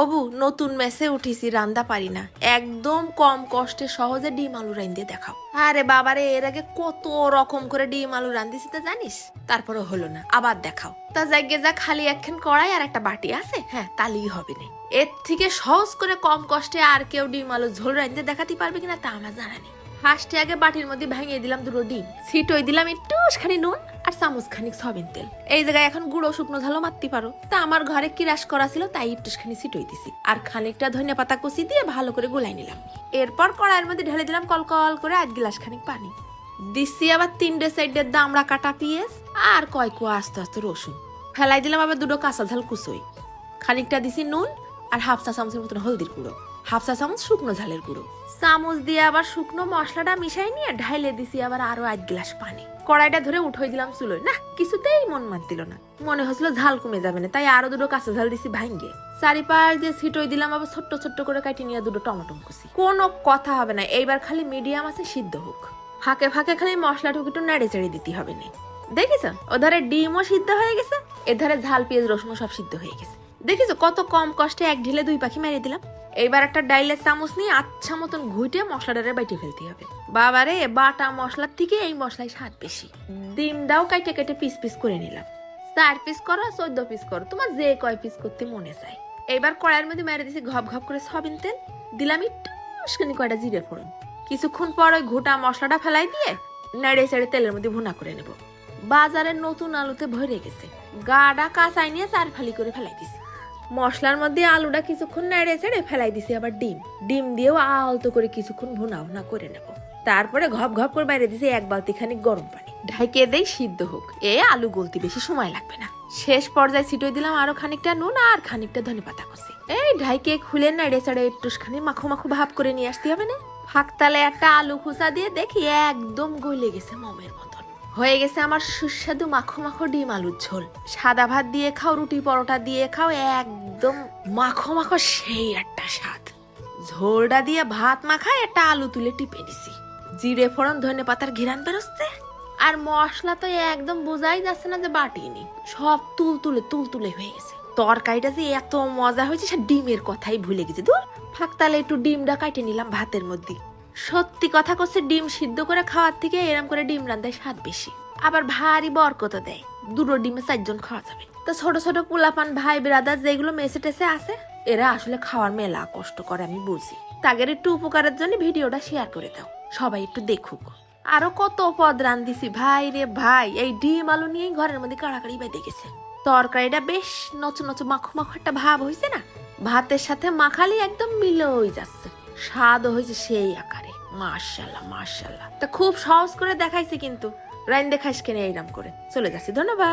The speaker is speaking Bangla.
অবু, নতুন মেসে উঠিছি, রান্দা পারি না। একদম কম কষ্টে সহজে ডিম আলু রান্ধে দেখাও। আরে বাবারে, এর আগে কত রকম করে ডিম আলু রান্ধিছি তা জানিস? তারপরে হলো না, আবার দেখাও। তা জাগে যা খালি একখান কড়াই আর একটা বাটি আছে? হ্যাঁ তালিই হবে না। এর থেকে সহজ করে কম কষ্টে আর কেউ ডিম আলু ঝোল রান্ধতে দেখাতে পারবে কিনা তা আমার জানা নেই। ফার্স্টে আগে বাটির মধ্যে ভেঙে দিলাম দুটো ডিম। ছিটই দিলাম একটু খানি নুন আর চামচ খানিক সয়াবিন তেল। এই জায়গায় এখন গুঁড়ো শুকনো ঝালও মারতে পারো। তা আমার ঘরে কিরাস করা ছিল তাই একটু খানি ছিটই দিছি। আর খানিকটা ধনিয়া পাতা কুচি দিয়ে ভালো করে গোলাই নিলাম। এরপর কড়াইয়ের মধ্যে ঢেলে দিলাম কলকল করে আধ গিলাস খানিক পানি। দিচ্ছি আবার তিনটে সাইডের দামড়া কাটা পিঁয়াজ আর কয় কুয়া আস্তে আস্তে রসুন। ফেলাই দিলাম আবার দুটো কাঁচা ঝাল কুচোই। খানিকটা দিছি নুন আর হাফ চা চামচের মতন হলদির গুঁড়ো। হাফ চা চামচ শুকনো ঝালের গুঁড়ো। চামচ দিয়ে আবার শুকনো মশলাটা মিশাই নিয়ে ঢাইলে দিছি আবার আরও এক গ্লাস পানি। কড়াইটা ধরে উঠোই দিলাম চুলোয়। না, কিছুতেই মন মানতিল না। মনে হচ্ছিল ঝাল কমে যাবে না, তাই আরও দুটো কাঁচা ঝাল দিছি ভাঙ্গে। চারিপাশ দিয়ে ছিটই দিলাম, আবার ছোট্ট ছোট্ট করে কাটি নিয়ে দুটো টমেটো কুচি কোনো কথা হবে না, এইবার খালি মিডিয়াম আছে, সিদ্ধ হোক। ফাঁকে ফাঁকে খালি মশলা একটু নেড়ে চেড়ে দিতে হবে না। দেখিস, ওধারে ডিমও সিদ্ধ হয়ে গেছে, এধারে ঝাল, পেঁয়াজ রসুন সব সিদ্ধ হয়ে গেছে। দেখিস, কত কম কষ্টে এক ঢিলে দুই পাখি মেরে দিলাম। এইবার একটা ডাইলের চামচ নিয়ে আচ্ছা মতন ঘুটে মশলাটারে বাইটে ফেলতে হবে। বাবারে, বাটা মশলার থেকে এই মশলায় স্বাদ বেশি। ডিমটাও কাইটে কেটে পিস পিস করে নিলাম। চার পিস করো, চোদ্দ পিস করো, তোমার যে কয় পিস করতে মনে চায়। এবার কড়াইয়ের মধ্যে মেরে দিছি ঘপ ঘপ করে সবিন তেল। দিলাম একটু উস্কানি কয়টা জিরে ফোড়ন। কিছুক্ষণ পর ওই ঘোটা মশলাটা ফেলাই দিয়ে নেড়ে চেড়ে তেলের মধ্যে ভুনা করে নেব। বাজারের নতুন আলুতে ভরে গেছে। গাডা কাঁচাই নিয়ে চার ফালি করে ফেলাই দিছি। মশলার মধ্যে আলুটা কিছুক্ষণ নেড়ে চেড়ে ফেলাই দিছি, আবার ডিম। ডিম দিয়েও আলতো করে কিছুক্ষণ ভুনা ভুনা করে নেব। তারপরে ঘপ ঘপ করে বাইরে দিছি এক বালতি খানিক গরম পানি। ঢাইকে দেই সিদ্ধ হোক, এ আলু গলতি বেশি সময় লাগবে না। শেষ পর্যায়ে ছিটই দিলাম আরও খানিকটা নুন আর খানিকটা ধনে পাতা কষি এই ঢাইকে খুলে নেড়ে চেড়ে একটু খানি মাখো মাখো ভাব করে নিয়ে আসতে হবে না? ফাঁকতালে একটা আলু খুসা দিয়ে দেখি একদম গলে গেছে মমের মতন হয়ে গেছে আমার সুস্বাদু মাখো মাখো ডিম আলুর ঝোল। সাদা ভাত দিয়ে খাও, রুটি পরোটা দিয়ে খাও, একদম মাখো মাখো সেই একটা স্বাদ। ঝোলটা দিয়ে ভাত মাখায় একটা আলু তুলে টিপে দিছি। জিরে, ফোড়ন, ধনে পাতার ঘিরান বেরোচ্ছে। আর মশলা তো একদম বোঝাই যাচ্ছে না যে বাটিনি সব তুল তুলে তুল তুলে হয়ে গেছে। তরকারিটা যে এত মজা হয়েছে সে ডিমের কথাই ভুলে গেছে। দূর ফাঁকতালে একটু ডিমটা কাটে নিলাম ভাতের মধ্যে। সত্যি কথা করছে ডিম সিদ্ধ করে খাওয়ার থেকে এরম করে ডিম রান্ধায় স্বাদ বেশি। আবার ভারী বরকত দেয়। দুটো ডিমে চারজন খাওয়া যাবে। তো ছোট ছোট পোলাপান, ভাই ব্রাদার যেগুলো মেসে টেসে আছে, এরা আসলে খাওয়ার মেলা কষ্ট করে, আমি বুঝি। তাদের একটু উপকারের জন্য ভিডিওটা শেয়ার করে দাও। সবাই একটু দেখুক। আরও কত পদ রান্ধিছি ভাই রে ভাই। এই ডিম আলু নিয়েই ঘরের মধ্যে কাড়াকাড়ি বেঁধে গেছে। তরকারিটা বেশ নচ নচ মাখো মাখো একটা ভাব হয়েছে না? ভাতের সাথে মাখালি একদম মিলই যাচ্ছে। স্বাদও হয়েছে সেই আকারে। মার্শাল্লাহ মার্শাল্লাহ তা খুব সহজ করে দেখাইছে কিন্তু। রাইন দেখাইস কেন এইরাম করে। চলে যাচ্ছি, ধন্যবাদ।